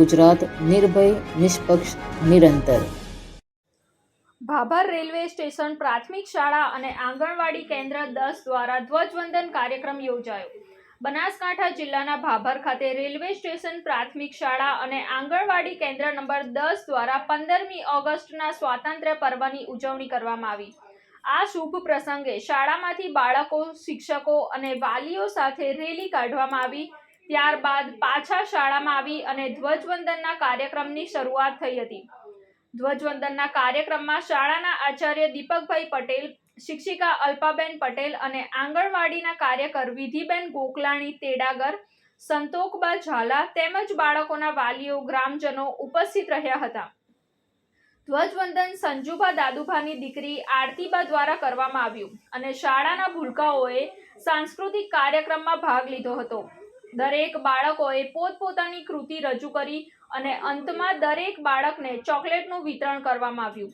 ગુજરાત નિર્ભય, નિષ્પક્ષ, નિરંતર. Bhabhar railway station પ્રાથમિક શાળા અને આંગણવાડી કેન્દ્ર દસ દ્વારા ધ્વજવંદન કાર્યક્રમ યોજાયો. બનાસકાંઠા જિલ્લાના ભાભર ખાતે રેલવે સ્ટેશન પ્રાથમિક શાળા અને આંગણવાડી કેન્દ્ર નંબર દસ દ્વારા પંદરમી ઓગસ્ટના સ્વાતંત્ર્ય પર્વની ઉજવણી કરવામાં આવી. આ શુભ પ્રસંગે શાળામાંથી બાળકો, શિક્ષકો અને વાલીઓ સાથે રેલી કાઢવામાં આવી. ત્યારબાદ પાછા શાળામાં આવી અને ધ્વજવંદનના કાર્યક્રમની શરૂઆત થઈ હતી. ધ્વજવંદનના કાર્યક્રમમાં શાળાના આચાર્ય દીપકભાઈ પટેલ, શિક્ષિકા અલ્પાબેન પટેલ અને આંગણવાડીના કાર્યકર વિધિબેન ગોકલાણી તેડાગર સંતોકબા ઝાલા તેમજ બાળકોના વાલીઓ, ગ્રામજનો ઉપસ્થિત રહ્યા હતા. ધ્વજવંદન સંજુબા દાદુભાની દીકરી આરતીબા દ્વારા કરવામાં આવ્યું અને શાળાના ભૂલકાઓએ સાંસ્કૃતિક કાર્યક્રમમાં ભાગ લીધો હતો. દરેક બાળકોએ પોતપોતાની કૃતિ રજૂ કરી અને અંતમાં દરેક બાળકને ચોકલેટનું વિતરણ કરવામાં આવ્યું.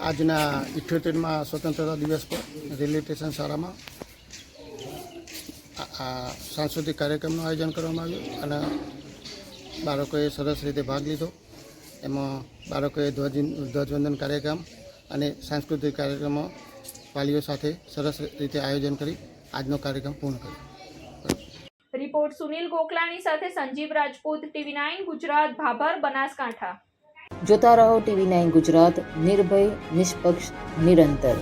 આજના ઇઠ્યોતેરમાં સ્વતંત્રતા દિવસ પર રેલવે સ્ટેશન શાળામાં આ- સાંસ્કૃતિક કાર્યક્રમનું આયોજન કરવામાં આવ્યું અને બાળકોએ સરસ રીતે ભાગ લીધો. એમાં બાળકોએ ધ્વજ ધ્વજવંદન કાર્યક્રમ અને સાંસ્કૃતિક કાર્યક્રમો વાલીઓ સાથે સરસ રીતે આયોજન કરી આજનો કાર્યક્રમ પૂર્ણ કર્યો. રિપોર્ટ સુનિલ ગોકલાણી સાથે સંજીવ રાજપૂત ટીવી નાઇન ગુજરાત ભાભર બનાસકાંઠા. જોતા રહો ટીવી નાઇન ગુજરાત નિર્ભય નિષ્પક્ષ નિરંતર.